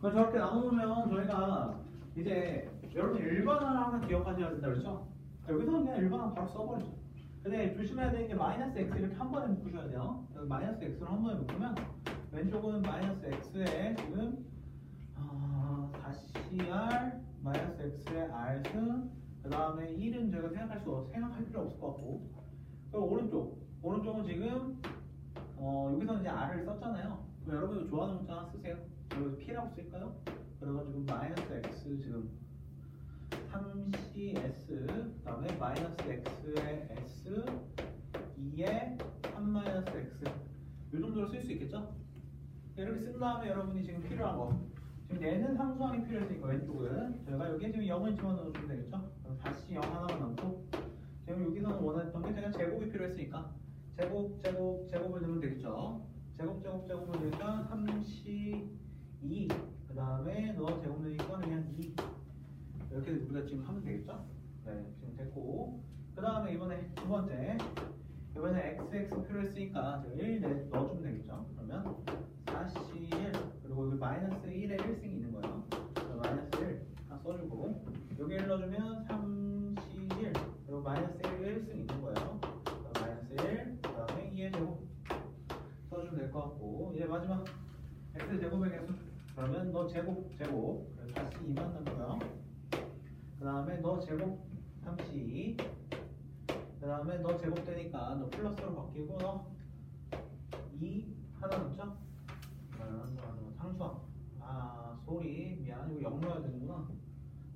그럼 저렇게 나눠놓으면 저희가 이제 여러분 일반화를 하나 기억하셔야 된다 그랬죠? 여기서는 그냥 일반화 바로 써버리죠. 근데 조심해야 되는 게 마이너스 x 이렇게 한 번에 묶으셔야 돼요. 마이너스 x를 한 번에 묶으면 왼쪽은 마이너스 x에 지금 어, 4cr 마이너스 x의 r승 그 다음에 1은 제가 생각할 수 없, 생각할 필요 없을 것 같고 그리고 오른쪽 오른쪽은 지금 어, 여기서는 이제 r을 썼잖아요. 여러분 좋아하는 문자 쓰세요. 여기서 P라고 쓸까요? 그래가지고 마이너스 X 지금 3CS 그 다음에 마이너스 X의 S 2에 3 마이너스 X 이 정도로 쓸 수 있겠죠? 이렇게 쓴 다음에 여러분이 지금 필요한 거 지금 얘는 상수항이 필요했으니까 왼쪽은 저희가 여기에 지금 0을 집어넣어주면 되겠죠? 그럼 다시 0 하나만 남고 지금 여기서는 원했던 게 제가 제곱이 필요했으니까 제곱 제곱 제곱을 넣으면 되겠죠? 제곱 제곱 제곱을 넣으면 3C 2. 그 다음에 너 제곱누이 꺼내면 2. 이렇게 우리가 지금 하면 되겠죠? 네, 지금 됐고. 그 다음에 이번에 두 번째. 이번에 XX 표를 쓰니까 제가 1 넣어주면 되겠죠? 그러면 41 그리고 여기 마이너스 1에 1승이 있는 거예요. 마이너스 1 다 써주고 여기 1 넣어주면 31 그리고 마이너스 1에 1승이 있는 거예요. 마이너스 1 그다음에 2의 제곱 써주면 될 것 같고 이제 마지막 x 제곱의 개수 그러면 너 제곱 제곱. 그래서 다시 2만 남고요. 그 다음에 너 제곱 32 그 다음에 너 제곱 되니까 너 플러스로 바뀌고 너 2 하나 넣죠? 아, 상수항 아 소리 미안. 이거 0 넣어야 되는구나.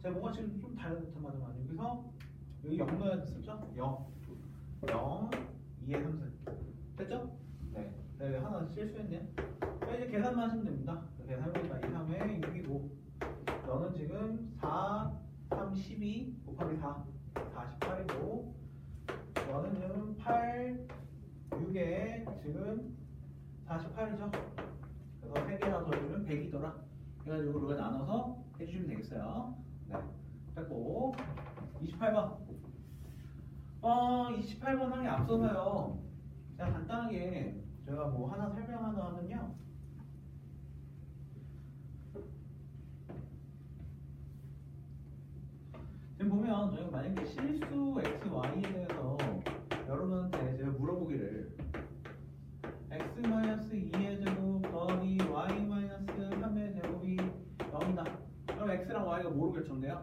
제가 뭐가 지금 좀 다른 듯한 말은 여기서 여기 0 넣어야 됐었죠? 0 0 2의 3승 됐죠? 네. 네, 하나 실수했네요 자, 이제 계산만 하시면 됩니다. 계산해보니까 2, 3에 6이고 너는 지금 4, 3, 12 곱하기 4 48이고 너는 지금 8, 6에 지금 48이죠? 그래서 3개나 더해주면 100이더라. 그래가지고 우리가 나눠서 해주시면 되겠어요. 네. 됐고, 28번. 어, 28번 하기 앞서서요. 그냥 간단하게 제가 뭐 하나 설명하나 하면요. 지금 보면 저희가 만약에 실수 x, y에 대해서 여러분한테 제가 물어보기를 x 마이너스 2의 제곱 더하기 y 마이너스 3의 제곱이 0이다. 그럼 x랑 y가 뭐로 결정돼요?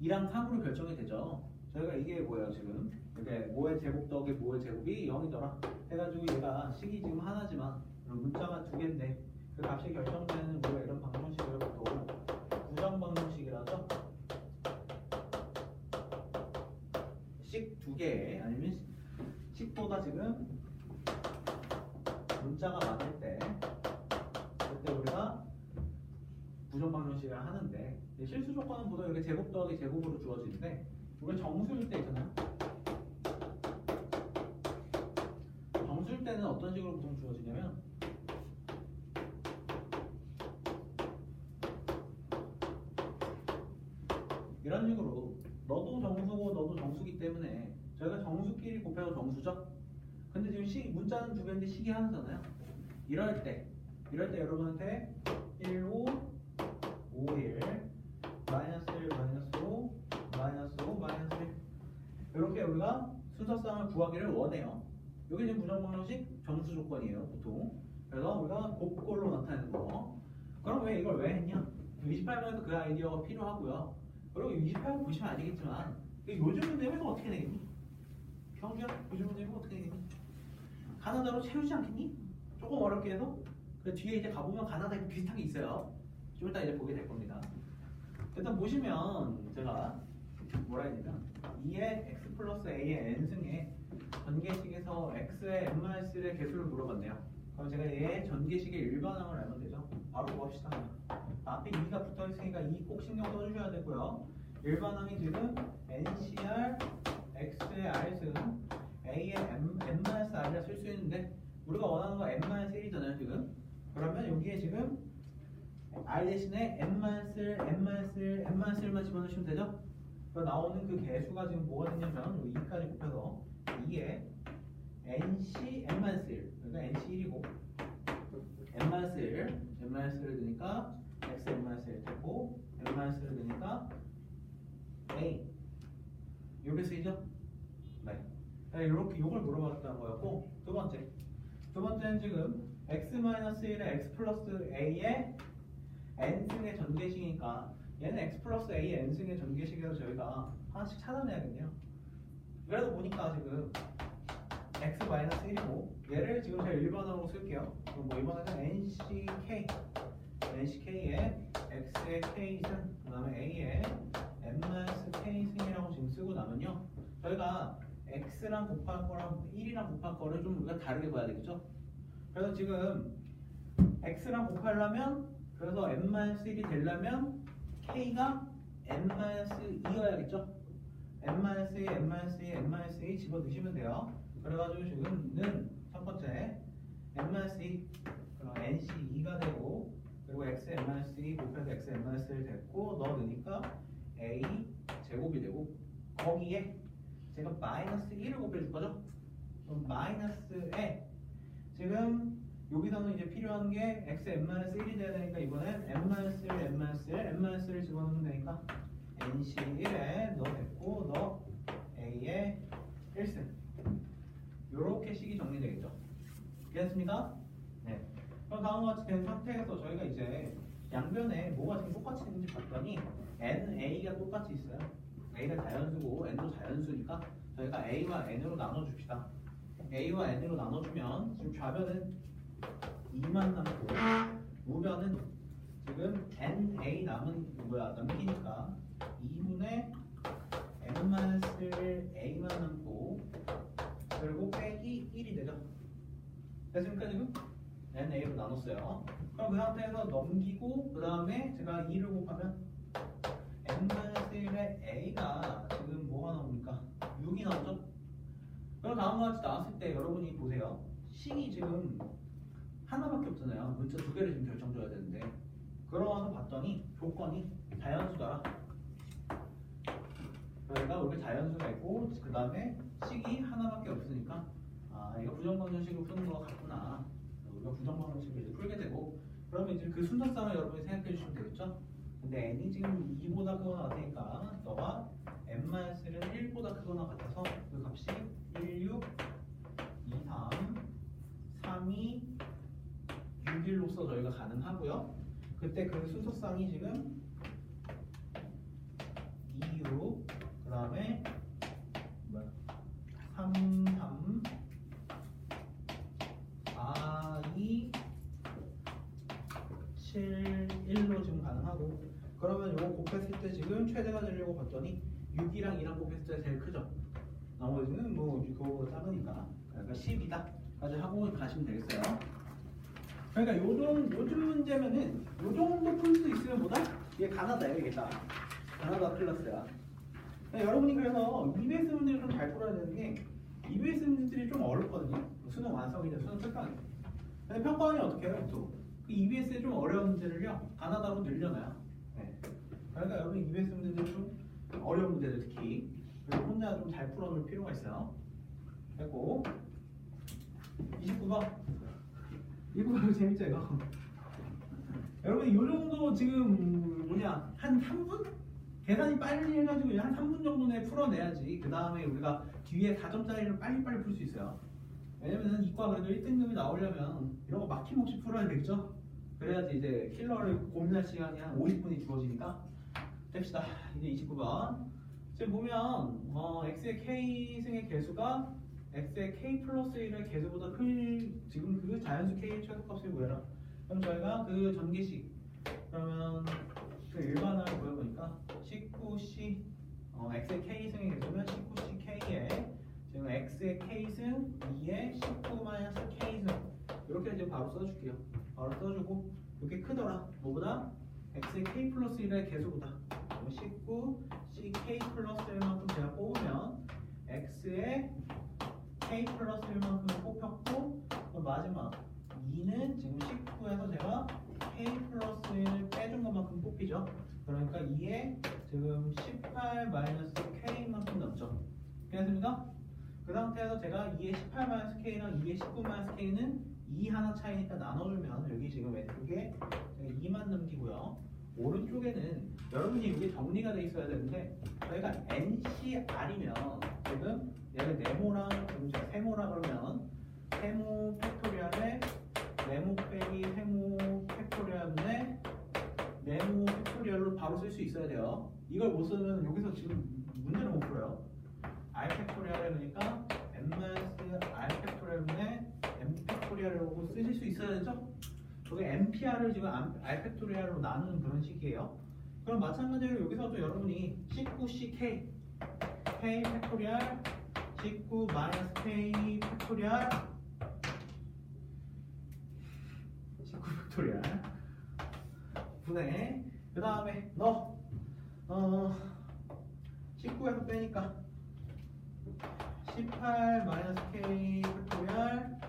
2랑 3으로 결정이 되죠. 저희가 이게 뭐예요 지금? 이게 뭐의 제곱 더하기 뭐의 제곱이 0이더라. 해가지고 얘가 식이 지금 하나지만 문자가 두 개인데 그 값이 결정되는 우리가 두 개 아니면 식보다 지금 문자가 많을 때 그때 우리가 부정 방정식을 하는데 실수 조건은 보통 이렇게 제곱 더하기 제곱으로 주어지는데 우리가 정수일 때 있잖아요. 정수일 때는 어떤 식으로 보통 주어지냐면 이런 식으로 너도 정수고 너도 정수기 때문에 저희가 정수끼리 곱해서 정수죠. 근데 지금 시, 문자는 두 개인데 식이 하나잖아요. 이럴 때 이럴 때 여러분한테 1, 5, 5, 1 마이너스 1, 마이너스 5 마이너스 5, 마이너스 1 이렇게 우리가 순서쌍을 구하기를 원해요. 여기 지금 부정방정식 정수 조건이에요 보통. 그래서 우리가 곱꼴로 나타내는 거. 그럼 왜 이걸 왜 했냐? 28번에서 그 아이디어가 필요하고요. 그리고 28번 보시면 아시겠지만 요즘 문제 해서 어떻게 되겠니? 경주야 요즘 문제 해서 어떻게 되겠니? 가나다로 채우지 않겠니? 조금 어렵게 해서 그 뒤에 이제 가보면 가나다에 비슷한 게 있어요. 좀 이따 이제 보게 될 겁니다. 일단 보시면 제가 뭐라 해야 되냐 2의 x 플러스 a의 n승에 전개식에서 x의 n-1의 개수를 물어봤네요. 그럼 제가 얘 전개식의 일반항을 알면 되죠. 바로 봅시다. 앞에 2가 붙어 있으니까 2 꼭 신경 써주셔야 되고요. 일반항이 지금 ncr x의 r승 a의 m, n-r이라 쓸 수 있는데 우리가 원하는 건 n-1이잖아요 지금. 그러면 여기에 지금 r 대신에 n-1, n-1, n-1만 집어넣으시면 되죠? 그 나오는 그 개수가 지금 뭐가 되냐면 여기 2까지 곱해서 2에 nc n-1 그러니까 nc 1이고 n-1 n-1을 넣으니까 x n-1 되고 n-1을 넣으니까 a 이렇게 쓰이죠? 네. 네, 이렇게 이걸 물어봤다는 거였고 두 번째 두 번째는 지금 x-1에 x 플러스 a의 n승의 전개식이니까 얘는 x 플러스 a의 n승의 전개식에서 저희가 하나씩 찾아내야겠네요. 그래도 보니까 지금 x 마이너스 1이고 얘를 지금 제가 일반어로 쓸게요. 그럼 뭐 이번에는 nck nck의 x의 k승 그 다음에 a의 n-k 승이라고 지금 쓰고 나면요. 저희가 x랑 곱할 거랑 1이랑 곱할 거를 좀 우리가 다르게 봐야 되겠죠? 그래서 지금 x랑 곱하려면 그래서 n-1이 되려면 k가 n-2여야겠죠? n-2, n-2, n-2 집어넣으시면 돼요. 그래가지고 지금은 첫 번째 n-2 그럼 nc2가 되고 그리고 x n-2 곱해서 x n-1 됐고 넣으니까 a 제곱이 되고 거기에 제가 마이너스 1을 곱해줄 거죠? 그럼 마이너스에 지금 여기서는 이제 필요한 게 x n-1이 돼야 되니까 이번엔 n-1, n-1, n-1을 집어넣으면 되니까 nc1에 넣어 됐고 너 a에 1승 요렇게 식이 정리되겠죠 이해했습니까? 네 그럼 다음과 같이 된 상태에서 저희가 이제 양변에 뭐가 지금 똑같이 있는지 봤더니 na가 똑같이 있어요 a가 자연수고 n도 자연수니까 저희가 a와 n으로 나눠줍시다. A와 n으로 나눠주면 지금 좌변은 2만 남고 우변은 지금 na 남은 뭐야? 남기니까 2분의 n-1 a만 남고 그리고 빼기 1이 되죠. 됐습니까 지금? na로 나눴어요. 그럼 그 상태에서 넘기고 그 다음에 제가 2를 곱하면 n-1의 a가 지금 뭐가 나옵니까? 6이 나오죠? 그럼 다음과 같이 나왔을 때 여러분이 보세요. 식이 지금 하나밖에 없잖아요. 문자 두 개를 지금 결정줘야 되는데. 그러면서 봤더니 조건이 자연수더라 그러니까 우리 자연수가 있고 그 다음에 식이 하나밖에 없으니까 아 이거 부정방정식으로 푸는 거 같구나. 우리가 부정방정식을 이제 풀게 되고 그러면 이제 그 순서상을 여러분이 생각해 주시면 되겠죠 근데 n이 지금 2보다 크거나 같으니까 너가 n-는 1보다 크거나 같아서 그 값이 1, 6, 2, 3, 3, 2, 6, 1로서 저희가 가능하고요. 그때 그 순서상이 지금 2, 6, 그 다음에 3, 3, 4, 2, 7, 1로 지금 가능하고 그러면 이거 곱했을 때 지금 최대가 되려고 봤더니 6이랑 2랑 곱했을 때 제일 크죠 나머지는 뭐 그거보다 작으니까 그러니까 10이다 까지 하고 가시면 되겠어요 그러니까 요정, 요즘 문제면은 요 정도 풀 수 있으면 보다 이게 가나다예요 이게 딱 가나다 클래스야 네, 여러분이 그래서 EBS 문제를 좀 잘 풀어야 되는 게 EBS 문제들이 좀 어렵거든요. 수능 완성이나 수능 특강이. 근데 평가원이 어떻게 해요? 또. 그 EBS의 좀 어려운 문제를요. 가나다로 늘려놔요. 네. 그러니까 여러분 EBS 문제들 좀 어려운 문제들 특히. 그리고 혼자 좀 잘 풀어볼 필요가 있어요. 됐고. 29번. 이거 이거 재밌죠 이거? 여러분 이 정도 지금 뭐냐 한 3분? 계산이 빨리 해가지고 한 3분 정도 내에 풀어내야지. 그 다음에 우리가 뒤에 4점짜리를 빨리빨리 풀 수 있어요. 왜냐면 이과 그래도 1등급이 나오려면 이런 거 막힘없이 풀어야 되겠죠? 그래야지 이제 킬러를 고민할 시간이 한 50분이 주어지니까 됩시다. 이제 29번. 지금 보면 어, x의 k승의 개수가 x의 k 플러스 1의 개수보다 클 지금 그 자연수 k의 최소값을 구해라 그럼 저희가 그 전개식 그러면 그 일반화를 보여보니까 19c 어, x의 k승의 개수면 19ck에 지금 x의 k승 2의 19 k승. 이렇게 이제 바로 써줄게요. 바로 써주고 이렇게 크더라. 뭐보다 x의 k 플러스 1의 개수보다 19 ck 플러스 2의 18만 스케일랑 2의 19만 스케일은 2 하나 차이니까 나눠주면 여기 지금 왼쪽에 2만 넘기고요. 오른쪽에는 여러분이 이게 정리가 돼 있어야 되는데 저희가 NCR이면 지금 얘를 네모랑 공제 세모라 그러면 세모 팩토리얼에 네모 빼기 세모 팩토리얼에 네모 팩토리얼로 바로 쓸 수 있어야 돼요. 이걸 못 쓰면 여기서 지금 문제를 못 풀어요. R 팩토리얼에 그러니까 m 팩토리얼이라고 쓰실 수 있어야 되죠? 저게 MPR을 지금 r 팩토리얼로 나누는 그런 식이에요. 그럼 마찬가지로 여기서도 여러분이 19ck k 팩토리얼 19 마이너스 k 팩토리얼 19 팩토리얼 분해 그 다음에 너 어, 19에서 빼니까 18 마이너스 k 팩토리얼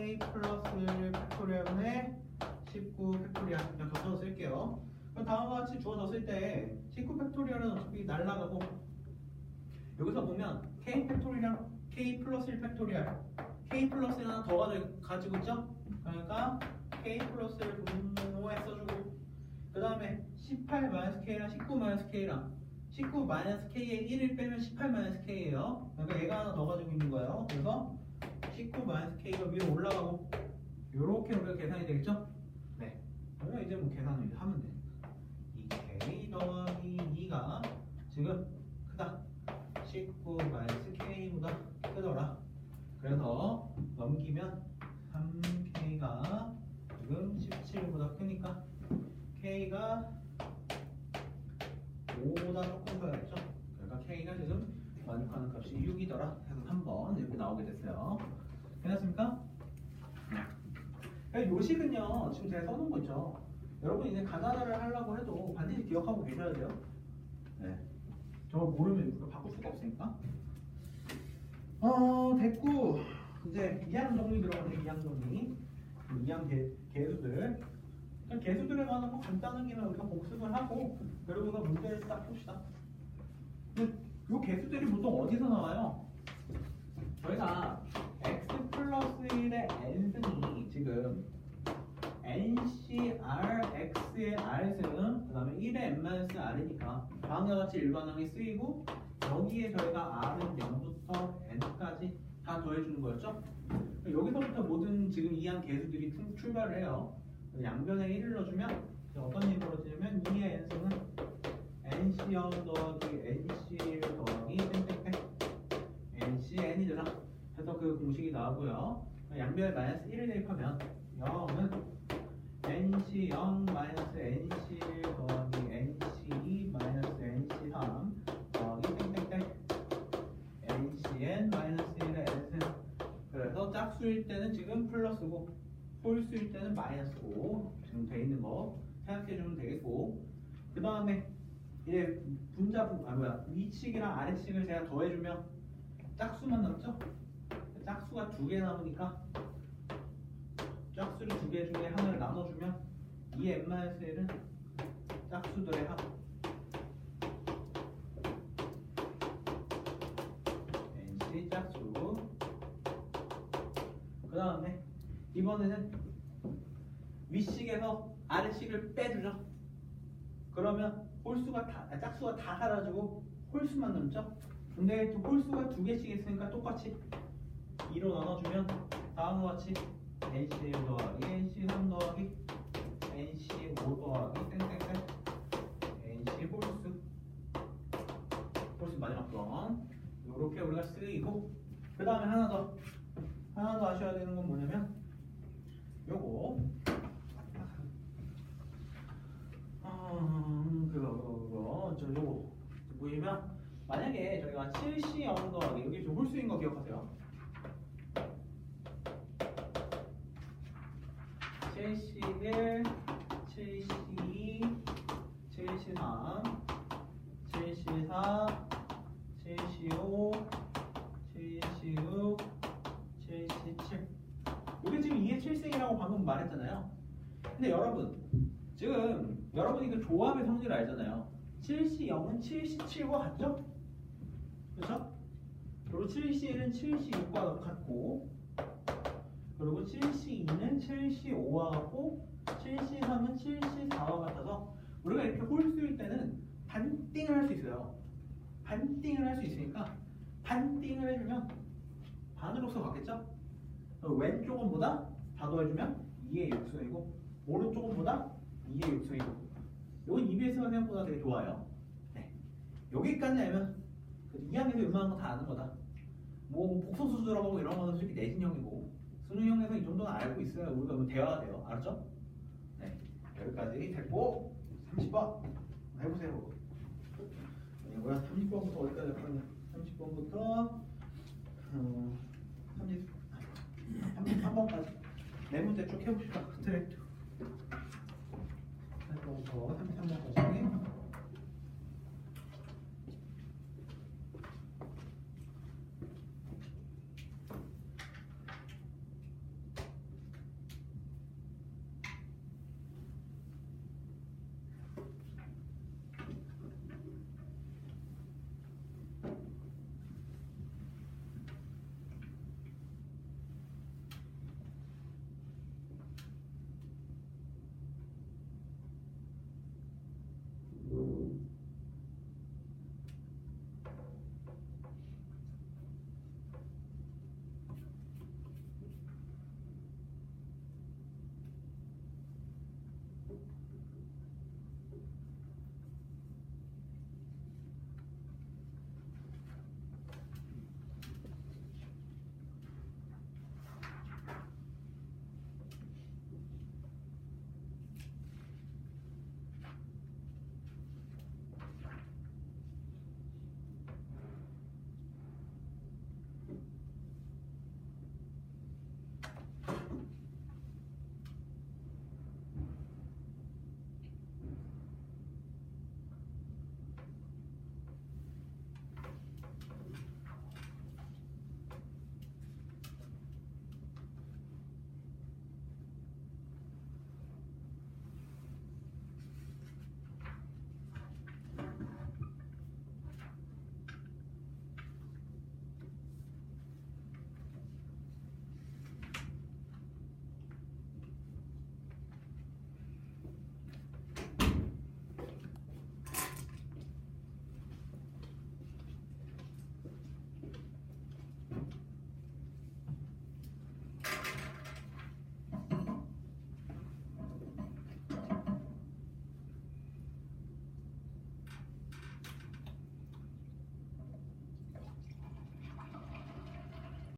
k 플러스 팩토리얼분의 19 팩토리얼 그냥 겹쳐서 쓸게요 그럼 다음과 같이 주어졌을 때 19 팩토리얼은 어차피 날라가고 여기서 보면 k 팩토리얼 k 플러스 1 팩토리얼 k 플러스 1 하나 더 가지- 가지고 있죠? 그러니까 k 플러스 1 분모에 써주고 그 다음에 18 마이너스 k랑 19 마이너스 k랑 19 마이너스 k에 1을 빼면 18 마이너스 k예요. 그러니까 얘가 하나 더 가지고 있는 거예요. 그래서 19 마이너스 k가 위로 올라가고 이렇게 우리가 계산이 되겠죠? 네. 그러면 이제 뭐 계산을 하면 돼. 이 k 더하기 2가 지금 크다. 19 마이너스 k보다 크더라. 그래서 넘기면 3k가 지금 17보다 크니까 k가 5보다 조금 커야겠죠? 그러니까 k가 지금 완육하는 값이 6이더라 해서 3번 이렇게 나오게 됐어요. 괜찮습니까? 네. 요식은요 지금 제가 써놓은 거 있죠. 여러분 이제 가나다를 하려고 해도 반드시 기억하고 계셔야 돼요. 네. 저거 모르면 이거 바꿀 수가 없으니까. 어 됐고 이제 이항 정리 들어가네 이항 정리. 이항 개, 개수들. 개수들에 관한 거 간단하게만 우리가 복습을 하고 그러고서 문제를 딱 풉시다. 근데 요 개수들이 보통 어디서 나와요? 저희가 플러스 1의 n승이 지금 ncr x의 r승 그 다음에 1의 n-r이니까 다음과 같이 일반항이 쓰이고 여기에 저희가 r은 0부터 n까지 다 더해주는 거였죠? 여기서부터 모든 지금 이항 개수들이 출- 출발을 해요. 양변에 1을 넣어주면 어떤 일이 벌어지냐면 2의 n승은 nc0 더하기 nc1 더하기 땡 공식이 나오고요 양변에 마이너스 1을 대입하면 0은 nc0 마이너스 nc1 더하기 nc2 마이너스 nc3 더하기 땡땡땡 ncn 마이너스 1의 n승 그래서 짝수일 때는 지금 플러스고 홀수일 때는 마이너스고 지금 돼 있는 거 생각해 주면 되겠고 그 다음에 이제 분자 분 아 뭐야 위측이랑 아래측을 제가 더해주면 짝수만 남죠? 두 개 남으니까 짝수를 두 개 중에 하나를 나눠주면 이 n-1은 짝수들의 합 nc 짝수 그 다음에 이번에는 위식에서 아래식을 빼주죠. 그러면 홀수가 다, 아, 짝수가 다 사라지고 홀수만 남죠. 근데 또 홀수가 두 개씩 있으니까 똑같이 2로 나눠주면 다음과 같이 NC1 더하기 NC3 더하기 NC5 더하기 땡땡땡. NC 홀수. 홀수 마지막 번. 이렇게 우리가 쓰이고 그 다음에 하나 더. 하나 더 아셔야 되는 건 뭐냐면 요거. 음, 그거 그거 그거. 저 요거. 보이면 만약에 저희가 7C 0 더하기 여기 좀 홀수인 거 기억하세요 7C1 7C2 7C3 7C4 7C5 7C6 7C7 이게 지금 2의 7승이라고 방금 말했잖아요. 근데 여러분 지금 여러분이 그 조합의 성질 알잖아요. 7C 0은 7C7과 같죠? 그렇죠? 그리고 7C1은 7C6과 같고 그리고 7C2는 7C5와 같고 7C3은 7C4와 같아서 우리가 이렇게 홀수일 때는 반띵을 할 수 있어요. 반띵을 할 수 있으니까 반띵을 해주면 반으로서 같겠죠? 왼쪽은 보다 다 더해주면 2의 6승이고 오른쪽은 보다 2의 6승이고 이건 EBS가 생각보다 되게 좋아요. 네. 여기까지 알면 2학년에서 웬만한 거 다 아는 거다. 뭐 복소수 들어가고 이런 거는 솔직히 내신형이고 수능형에서 이 정도는 알고 있어요. 우리가 뭐 대화가 돼요. 알았죠? 네. 여기까지 됐고 30번 해보세요. 네, 뭐야 30번부터 어디까지 할 거냐? 30번부터 음, 30, 33번까지 네 문제 쭉 해봅시다. 스트